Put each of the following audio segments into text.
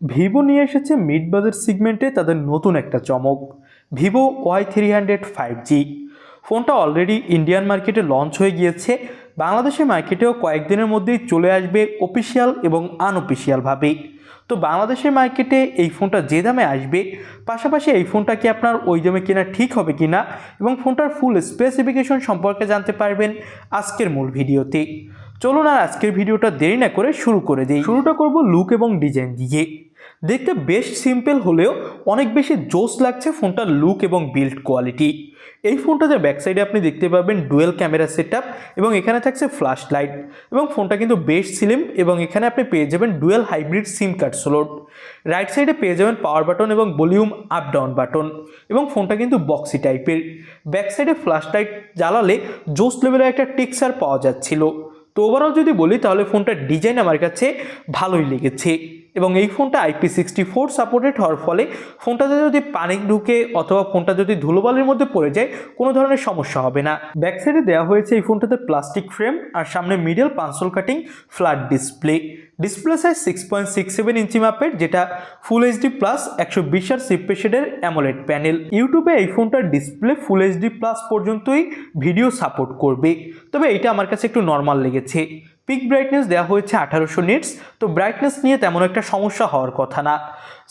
Vivo নিয়ে এসেছে mid budget সিগমেন্টে তাদের নতুন একটা চমক। Vivo Y three hundred five G. ফোনটা অলরেডি ইন্ডিয়ান মার্কেটে লঞ্চ হয়ে গিয়েছে। বাংলাদেশের মার্কেটেও কয়েকদিনের মধ্যেই চলে আসবে অফিসিয়াল এবং আনঅফিসিয়ালভাবে তো বাংলাদেশের মার্কেটে এই ফোনটা যে দামে আসবে, পাশাপাশি এই ফোনটা কি আপনার ওই দামে কেনা ঠিক হবে কি না এবং ফোনটার ফুল স্পেসিফিকেশন সম্পর্কে জানতে পারবেন আজকের মূল ভিডিওতে। চলুন আর আজকের ভিডিওটা দেরি না করে শুরু করে দিই। শুরুটা করব লুক এবং ডিজাইন দিয়ে। দেখতে বেশ সিম্পল হলেও অনেক বেশি জোস লাগছে ফোনটার লুক এবং বিল্ড কোয়ালিটি এই ফোনটাতে ব্যাক সাইডে আপনি দেখতে পাবেন ডুয়েল ক্যামেরা সেট এবং এখানে থাকছে ফ্ল্যাশ লাইট এবং ফোনটা কিন্তু বেশ সিলিম এবং এখানে আপনি পেয়ে যাবেন dual hybrid SIM card slot right সাইডে পেয়ে যাবেন পাওয়ার বাটন এবং ভলিউম আপ ডাউন বাটন এবং ফোনটা কিন্তু বক্সি টাইপের ব্যাক সাইডে ফ্ল্যাশ লাইট জ্বালালে জোস লেভেলের একটা টেক্সার পাওয়া যাচ্ছিল। তো ওভারঅল যদি বলি তাহলে ফোনটার ডিজাইন আমার কাছে ভালোই লেগেছে। এবং এই ফোনটা আইপি সিক্সটি ফোর সাপোর্টেড হওয়ার ফলে ফোনটাতে যদি পানি ঢুকে অথবা ফোনটা যদি ধুলোবালির মধ্যে পড়ে যায়, কোনো ধরনের সমস্যা হবে না। ব্যাক সাইডে দেওয়া হয়েছে এই ফোনটাতে প্লাস্টিক ফ্রেম আর সামনে middle punch hole cutting flat display display size six point six seven inch মাপের, যেটা ফুল এইচডি প্লাস একশো বিশ আর সিপ্রেশেডের অ্যামোলেড প্যানেল ইউটিউবে এই ফোনটার ডিসপ্লে ফুল এইচডি প্লাস পর্যন্তই ভিডিও সাপোর্ট করবে। তবে এটা আমার কাছে একটু নর্মাল লেগেছে। পিক ব্রাইটনেস দেওয়া হয়েছে আঠারোশো নিটস তো ব্রাইটনেস নিয়ে তেমন একটা সমস্যা হওয়ার কথা না।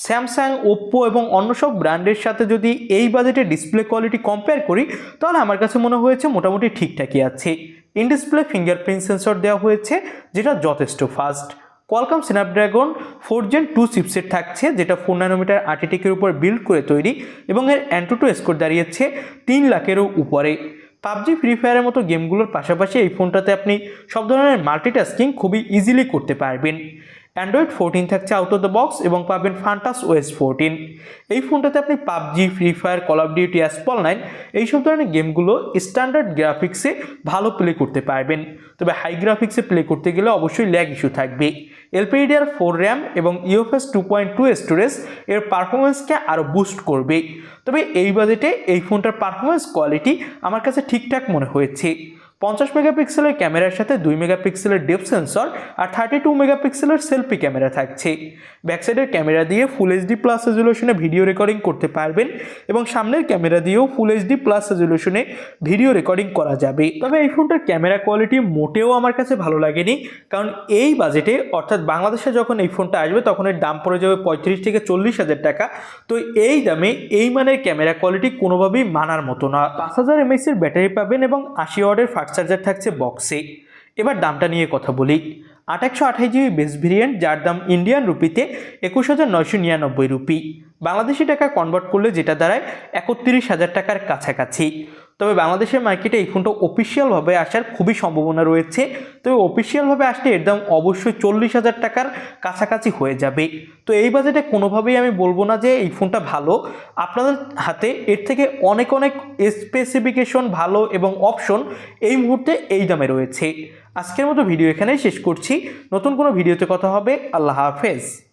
স্যামসাং ওপ্পো এবং অন্য সব ব্র্যান্ডের সাথে যদি এই বাজেটে ডিসপ্লে কোয়ালিটি কম্পেয়ার করি, তাহলে আমার কাছে মনে হয়েছে মোটামুটি ঠিকঠাকই আছে। ইন ডিসপ্লে ফিঙ্গারপ্রিন্ট সেন্সর দেওয়া হয়েছে, যেটা যথেষ্ট fast Qualcomm Snapdragon four gen two chipset থাকছে, যেটা ফোর নানোমিটার আর্টিটেকের উপর বিল্ড করে তৈরি এবং এর অ্যান্টুটু স্কোর দাঁড়িয়েছে তিন লাখেরও উপরে। পাবজি ফ্রি ফায়ারের মতো গেমগুলোর পাশাপাশি এই ফোনটাতে আপনি সব ধরনের মাল্টিটাস্কিং খুবই ইজিলি করতে পারবেন। অ্যান্ড্রয়েড ফোরটিন থাকছে আউট অফ দ্য বক্স এবং পাবেন ফান্টাস ওয়েস ফোরটিন এই ফোনটাতে আপনি PUBG free fire call of duty Asphalt nine এইসব ধরনের গেমগুলো স্ট্যান্ডার্ড গ্রাফিক্সে ভালো প্লে করতে পারবেন। তবে হাই গ্রাফিক্সে প্লে করতে গেলে অবশ্যই ল্যাগ ইস্যু থাকবে। এলপিডিআর ফোর র্যাম এবং UFS two point two storage এর পারফরমেন্সকে আরও বুস্ট করবে। তবে এই বাজেটে এই ফোনটার পারফরমেন্স কোয়ালিটি আমার কাছে ঠিকঠাক মনে হয়েছে। পঞ্চাশ মেগাপিক্সেলের ক্যামেরার সাথে দুই মেগাপিক্সেলের ডেপ সেন্সর আর থার্টি টু মেগাপিক্সেলের সেলফি ক্যামেরা থাকছে। ব্যাকসাইডের ক্যামেরা দিয়ে ফুল এইচডি প্লাস রেজুলেশনে ভিডিও রেকর্ডিং করতে পারবেন এবং সামনের ক্যামেরা দিয়েও ফুল এইচডি প্লাস রেজুলেশনে ভিডিও রেকর্ডিং করা যাবে। তবে এই ফোনটার ক্যামেরা কোয়ালিটি মোটেও আমার কাছে ভালো লাগেনি, কারণ এই বাজেটে অর্থাৎ বাংলাদেশে যখন এই ফোনটা আসবে, তখন এর দাম পড়ে যাবে পঁয়ত্রিশ থেকে চল্লিশ হাজার টাকা। তো এই দামে এই মানের ক্যামেরা কোয়ালিটি কোনোভাবেই মানার মতো না। পাঁচ হাজার এমএসির ব্যাটারি পাবেন এবং আশি ওয়ার্ডের চার্জার থাকছে বক্সে এবার দামটা নিয়ে কথা বলি। আট একশো আঠাশ জিবি বেস ভেরিয়েন্ট যার দাম ইন্ডিয়ান রুপিতে একুশ হাজার নয়শো নিরানব্বই রুপি বাংলাদেশি টাকা কনভার্ট করলে যেটা দাঁড়ায় একত্রিশ হাজার টাকার কাছাকাছি। তবে বাংলাদেশের মার্কেটে এই ফোনটা অফিসিয়ালভাবে আসার খুবই সম্ভাবনা রয়েছে। তবে অফিসিয়ালভাবে আসলে এর দাম অবশ্যই চল্লিশ হাজার টাকার কাছাকাছি হয়ে যাবে। তো এই বাজেটে কোনোভাবেই আমি বলব না যে এই ফোনটা ভালো। আপনাদের হাতে এর থেকে অনেক অনেক স্পেসিফিকেশন ভালো এবং অপশন এই মুহূর্তে এই দামে রয়েছে। আজকের মতো ভিডিও এখানেই শেষ করছি। নতুন কোনো ভিডিওতে কথা হবে। আল্লাহ হাফেজ।